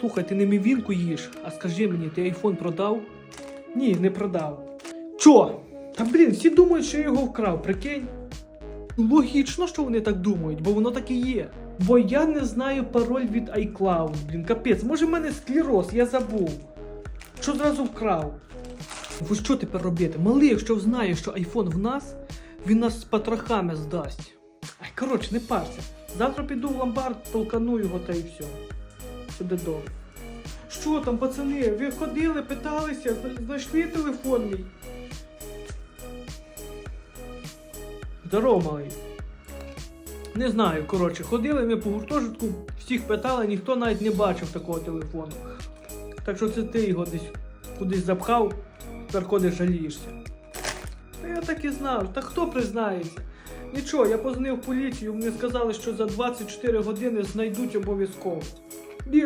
Слухай, ти не мівінку їш, а скажи мені, ти айфон продав? Ні, не продав. Чо? Та блін, всі думають, що я його вкрав, прикинь. Логічно, що вони так думають, бо воно так і є. Бо я не знаю пароль від iCloud, блін, капець, може в мене склероз, я забув. Що зразу вкрав? Ви що тепер робити? Малий, якщо знає, що айфон в нас, він нас з потрохами здасть. Ай, коротше, не парся. Завтра піду в ломбард, толкану його та й все. Буде добре. Що там, пацани? Ви ходили, питалися, знайшли телефон мій? Здорово, малий. Не знаю, коротше, ходили ми по гуртожитку, всіх питали, ніхто навіть не бачив такого телефону. Так що це ти його десь кудись запхав, тепер ходиш жалієшся. Та я так і знав, та хто признається? Нічого, я позвонив поліцію, мені сказали, що за 24 години знайдуть обов'язково. Біж